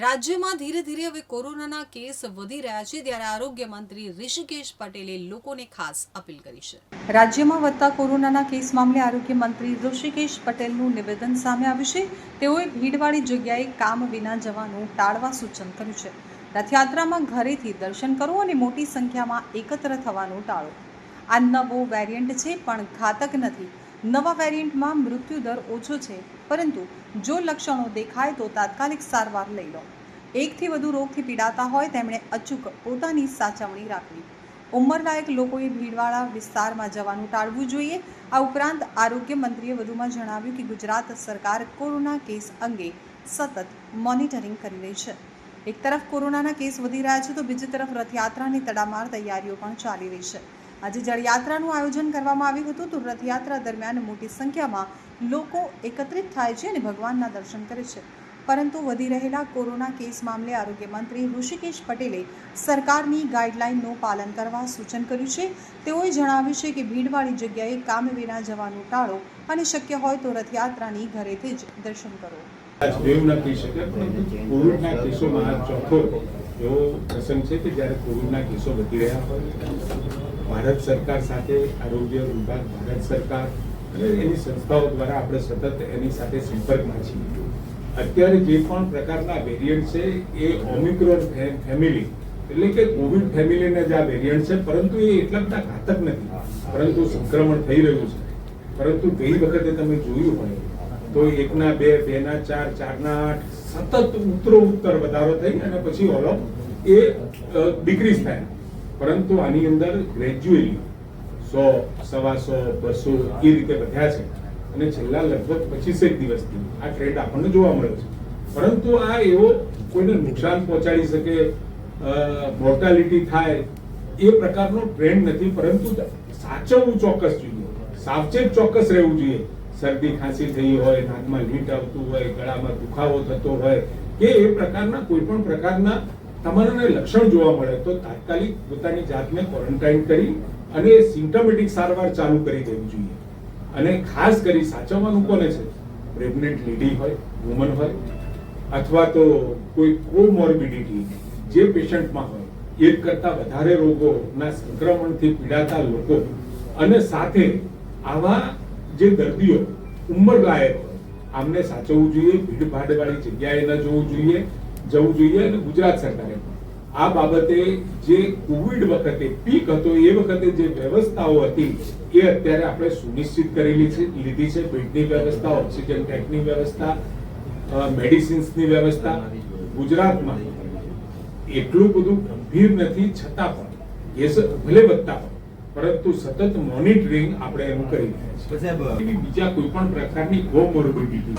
રાજ્યમાં ધીરે ધીરે હવે કોરોનાના કેસ વધી રહ્યા છે, ત્યારે આરોગ્ય મંત્રી ઋષિકેશ પટેલે લોકોને ખાસ અપીલ કરી છે. રાજ્યમાં વધતા કોરોનાના કેસ મામલે આરોગ્ય મંત્રી ઋષિકેશ પટેલનું નિવેદન સામે આવ્યું છે. તેઓએ ભીડવાળી જગ્યાએ કામ વિના જવાનું ટાળવા સૂચન કર્યું છે. રથયાત્રામાં ઘરેથી દર્શન કરો અને મોટી સંખ્યામાં એકત્ર થવાનું ટાળો. આ નવો વેરિયન્ટ છે, પણ ઘાતક નથી. નવા વેરિયન્ટમાં મૃત્યુદર ઓછો છે. પરંતુ જો લક્ષણો દેખાય તો તાત્કાલિક સારવાર લઈ લો. એકથી વધુ રોગથી પીડાતા હોય તેમણે અચૂક પોતાની સાચવણી રાખવી. ઉંમરલાયક લોકોએ ભીડવાળા વિસ્તારમાં જવાનું ટાળવું જોઈએ. આ ઉપરાંત આરોગ્ય મંત્રીએ વધુમાં જણાવ્યું કે ગુજરાત સરકાર કોરોના કેસ અંગે સતત મોનિટરિંગ કરી રહી છે. એક તરફ કોરોનાના કેસ વધી રહ્યા છે તો બીજી તરફ રથયાત્રાની તડામાર તૈયારીઓ પણ ચાલી રહી છે. આજે જળયાત્રાનું આયોજન કરવામાં આવ્યું હતું તો રથયાત્રા દરમિયાન મોટી સંખ્યામાં લોકો એકત્રિત થાય છે અને ભગવાનના દર્શન કરે છે. પરંતુ વધી રહેલા કોરોના કેસ મામલે આરોગ્ય મંત્રી ઋષિકેશ પટેલે સરકારની ગાઈડલાઈનનું પાલન કરવા સૂચન કર્યું છે. તેઓએ જણાવ્યું છે કે ભીડવાળી જગ્યાએ કામ વિના જવાનું ટાળો અને શક્ય હોય તો રથયાત્રાની ઘરેથી જ દર્શન કરો. એવો પ્રસંગ છે કે જ્યારે કોવિડના કેસો વધી રહ્યા હોય. ભારત સરકાર સાથે આરોગ્ય વિભાગ, ભારત સરકાર અને એની સંસ્થાઓ દ્વારા આપણે સતત એની સાથે સંપર્કમાં છીએ. અત્યારે જે પણ પ્રકારના વેરિયન્ટ છે, એ ઓમિક્રોન ફેમિલી એટલે કે કોવિડ ફેમિલીના જ આ વેરિયન્ટ છે, પરંતુ એ એટલા બધા ઘાતક નથી. પરંતુ સંક્રમણ થઈ રહ્યું છે. પરંતુ ગઈ વખતે તમે જોયું હોય તો એકના બે, બેના ચાર, ચારના આઠ, સતત ઉત્તરો ઉત્તર વધારો થઈ અને પછી ઓલો એ ડિક્રીઝ થાય. પરંતુ આની અંદર ગ્રેજ્યુઅલી સો, સવા સો, બસો, એ રીતે વધ્યા છે. અને છેલ્લા લગભગ પચીસેક દિવસથી આ ટ્રેન્ડ આપણને જોવા મળ્યો છે. પરંતુ આ એવો કોઈને નુકસાન પહોંચાડી શકે મોર્ટાલિટી થાય, એ પ્રકારનો ટ્રેન્ડ નથી. પરંતુ સાચવવું ચોક્કસ જોઈએ. સાવચેત ચોક્કસ રહેવું જોઈએ. શરદી ખાંસી થઈ હોય, નાકમાં લીટ આવતું હોય, ગળામાં દુખાવો થતો હોય, કે એ પ્રકારના કોઈ પણ પ્રકારના તમારાને લક્ષણ જોવા મળે, તો તાત્કાલિક પોતાની જાતને ક્વોરન્ટાઇન કરી અને સિમ્ટમેટિક સારવાર ચાલુ કરી દેવી જોઈએ. અને ખાસ કરી સાચવવાનું કોને છે? પ્રેગ્નેન્ટ લેડી હોય વુમન હોય, અથવા તો કોઈ કોમોર્બિડિટી જે પેશન્ટમાં હોય એક કરતાં વધારે રોગોના સંક્રમણથી પીડાતા લોકો અને સાથે આવા જે દર્દીઓ ઉંમરલાયક હોય, આમને સાચવવું જોઈએ, ભીડભાડવાળી જગ્યાએ ન જવું જોઈએ જવું જોઈએ અને ગુજરાત સરકારે આ બાબતે જે કોવિડ વખતે પીક હતો એ વખતે જે વ્યવસ્થાઓ હતી એ અત્યારે આપણે સુનિશ્ચિત કરેલી છે લીધી છે. બેડની વ્યવસ્થા ઓક્સિજન ટેન્કની વ્યવસ્થા મેડિસિન્સની વ્યવસ્થા. ગુજરાતમાં એટલું બધું ગંભીર નથી છતાં પણ કેસ ભલે વધતા પણ પરંતુ સતત મોનિટરિંગ આપણે એનું કરી રહ્યા છીએ. બીજા કોઈ પણ પ્રકારની કોમોર્બિડિટી